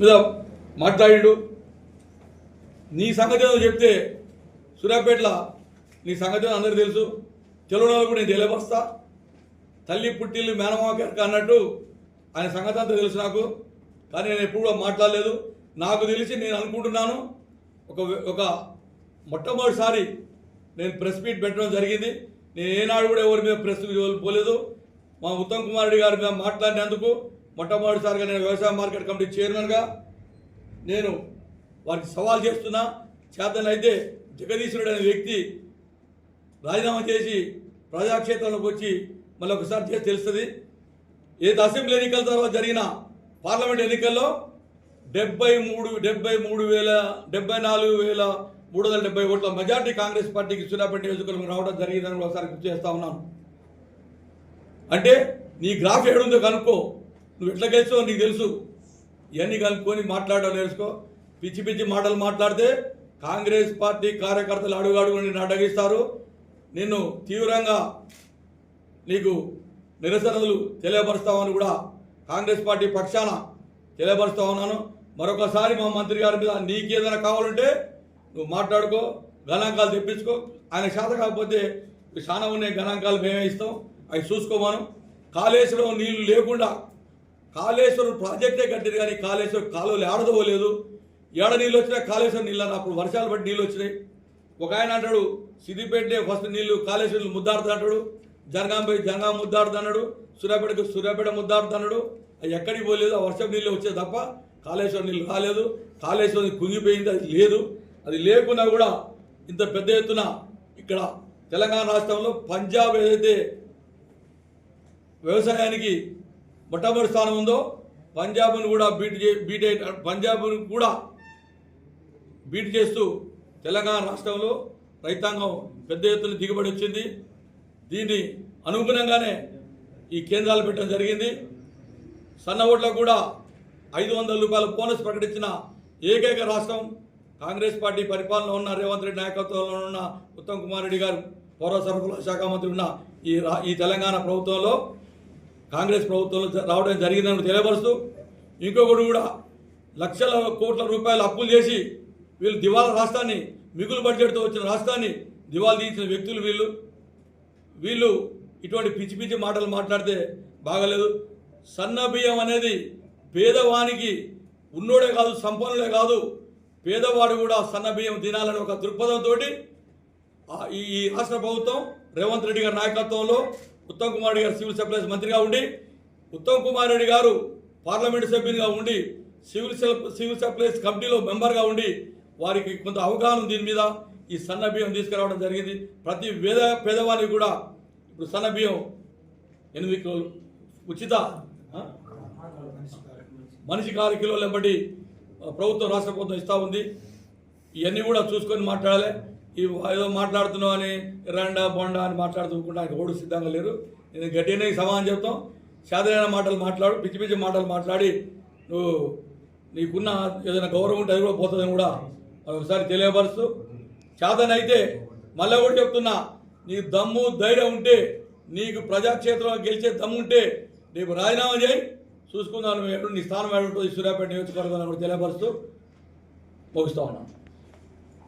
మీద మాట్లాడాడు. నీ సంగతి ఏదో చెప్తే సూర్యాపేటల నీ సంగతి అందరికీ తెలుసు. తెలుగులో కూడా నేను తెలియపరుస్తా. తల్లి పుట్టిల్లు మేనమాక అన్నట్టు ఆయన సంగతి అంతా తెలుసు నాకు. కానీ నేను ఎప్పుడు కూడా మాట్లాడలేదు. నాకు తెలిసి నేను అనుకుంటున్నాను. ఒక ఒక మొట్టమొదటిసారి నేను ప్రెస్ మీట్ పెట్టడం జరిగింది. నేను ఏనాడు కూడా ఎవరి మీద ప్రెస్ పోలేదు. మా ఉత్తమ్ కుమార్ రెడ్డి గారి మీద మాట్లాడినందుకు మొట్టమొదటిసారిగా నేను వ్యవసాయ మార్కెట్ కమిటీ చైర్మన్గా నేను వారికి సవాల్ చేస్తున్నా. చేతనైతే జగదీశ్వరుడు అనే వ్యక్తి రాజీనామా చేసి ప్రజాక్షేత్రంలోకి వచ్చి మళ్ళీ ఒకసారి చేసి తెలుస్తుంది. ఏది అసెంబ్లీ ఎన్నికల తర్వాత జరిగిన పార్లమెంట్ ఎన్నికల్లో డెబ్బై మూడు డెబ్బై మూడు వేల డెబ్బై నాలుగు వేల మూడు వందల డెబ్బై ఓట్ల మెజార్టీ కాంగ్రెస్ పార్టీకి సూర్యాపేట నియోజకవర్గం రావడం జరిగిందని ఒకసారి గుర్తు చేస్తా ఉన్నాను. అంటే నీ గ్రాఫ్ ఏడుందో కనుక్కో. నువ్వు ఎట్లా గెలిచావో నీకు తెలుసు. ఇవన్నీ కనుక్కొని మాట్లాడాలి నేర్చుకో. పిచ్చి పిచ్చి మాటలు మాట్లాడితే కాంగ్రెస్ పార్టీ కార్యకర్తలు అడుగు అడుగు నిన్ను అడ్డగిస్తారు. నిన్ను తీవ్రంగా నీకు నిరసనలు తెలియపరుస్తామని కూడా కాంగ్రెస్ పార్టీ పక్షాన తెలియపరుస్తా ఉన్నాను. మరొకసారి మా మంత్రి గారి మీద నీకేదైనా కావాలంటే నువ్వు మాట్లాడుకో గణాంకాలు తెప్పించుకో. ఆయన శాత కాకపోతే చాలా ఉన్నాయి గణాంకాలు మేమే ఇస్తాం. అవి చూసుకోమాను. కాళేశ్వరం నీళ్ళు లేకుండా కాళేశ్వరం ప్రాజెక్టే కట్టింది కానీ కాళేశ్వరం కాలువలు ఆడదోలేదు ఏడ నీళ్ళు వచ్చినా కాళేశ్వరం నీళ్ళు అప్పుడు వర్షాలు బట్టి నీళ్ళు వచ్చినాయి. ఒక ఆయన అంటాడు సిద్దిపేటే ఫస్ట్ నీళ్ళు కాళేశ్వరం ముద్దాడుతా అంటాడు. జనగాంపై జనగాం ముద్దాడుతా అన్నాడు. సూర్యాపేటకు సూర్యాపేట ముద్దాడుతా అన్నాడు. అది ఎక్కడికి పోలేదు. ఆ వర్షం నీళ్ళు వచ్చేది తప్ప కాళేశ్వరం నీళ్ళు రాలేదు. కాళేశ్వరం కుంగిపోయింది. అది లేదు. అది లేకున్నా కూడా ఇంత పెద్ద ఎత్తున ఇక్కడ తెలంగాణ రాష్ట్రంలో పంజాబ్ ఏదైతే వ్యవసాయానికి మొట్టమొదటి స్థానం ఉందో పంజాబ్ను కూడా బీట్ చే బీట్ పంజాబ్ను కూడా బీట్ చేస్తూ తెలంగాణ రాష్ట్రంలో రైతాంగం పెద్ద ఎత్తున దిగుబడి వచ్చింది. దీన్ని అనుగుణంగానే ఈ కేంద్రాలు పెట్టడం జరిగింది. సన్న ఓట్లకు కూడా ఐదు వందల రూపాయల బోనస్ ప్రకటించిన ఏకైక రాష్ట్రం కాంగ్రెస్ పార్టీ పరిపాలన ఉన్న రేవంత్ రెడ్డి నాయకత్వంలో ఉన్న ఉత్తమ్ కుమార్ రెడ్డి గారు పౌర సరఫరాల శాఖ మంత్రి ఉన్న ఈ రా- ఈ తెలంగాణ ప్రభుత్వంలో కాంగ్రెస్ ప్రభుత్వంలో రావడం జరిగిందని తెలియపరుస్తూ ఇంకొకటి కూడా లక్షల కోట్ల రూపాయలు అప్పులు చేసి వీళ్ళు దివాలా రాష్ట్రాన్ని మిగులు బడ్జెట్తో వచ్చిన రాష్ట్రాన్ని దివాలా తీసిన వ్యక్తులు వీళ్ళు. వీళ్ళు ఇటువంటి పిచ్చి పిచ్చి మాటలు మాట్లాడితే బాగలేదు. సన్న బియ్యం అనేది పేదవానికి ఉన్నోడే కాదు సంపన్నుడే కాదు. పేదవాడు కూడా సన్న బియ్యం తినాలని ఒక దృక్పథంతో ఈ రాష్ట్ర ప్రభుత్వం రేవంత్ రెడ్డి గారి నాయకత్వంలో ఉత్తమ్ కుమార్ రెడ్డి గారు సివిల్ సప్లైస్ మంత్రిగా ఉండి ఉత్తమ్ కుమార్ రెడ్డి గారు పార్లమెంటు సభ్యునిగా ఉండి సివిల్ సివిల్ సప్లైస్ కమిటీలో మెంబర్గా ఉండి వారికి కొంత అవగాహన దీని మీద. ఈ సన్న బియ్యం తీసుకురావడం జరిగింది. ప్రతి పేద పేదవారికి కూడా ఇప్పుడు సన్న బియ్యం ఎనిమిది కిలోలు. ఉచిత మనిషికి ఆరు కిలోలు వెంబడి ప్రభుత్వం రాష్ట్ర ప్రభుత్వం ఇస్తూ ఉంది. ఇవన్నీ కూడా చూసుకొని మాట్లాడాలి. ఈ ఏదో మాట్లాడుతున్నావు అని రండా బొండా అని మాట్లాడుతుంకుండా ఆయన ఓడు సిద్ధంగా లేరు. నేను గట్టినే సమాధానం చెప్తాం. సాధారణ మాటలు మాట్లాడు పిచ్చి పిచ్చి మాటలు మాట్లాడి నువ్వు నీకున్న ఏదైనా గౌరవం ఉంటే అది కూడా పోతుందని కూడా ఒకసారి తెలియపరుస్తూ చేతనైతే మళ్ళీ కూడా చెప్తున్నా నీ దమ్ము ధైర్యం ఉంటే నీకు ప్రజాక్షేత్రంలో గెలిచే దమ్ము ఉంటే నీకు రాజీనామా చేయి. చూసుకుందాం నువ్వు నీ స్థానం ఎక్కడ ఉంటుంది సూర్యాపేట అని కూడా తెలియపరుస్తూ ముగిస్తా ఉన్నాను.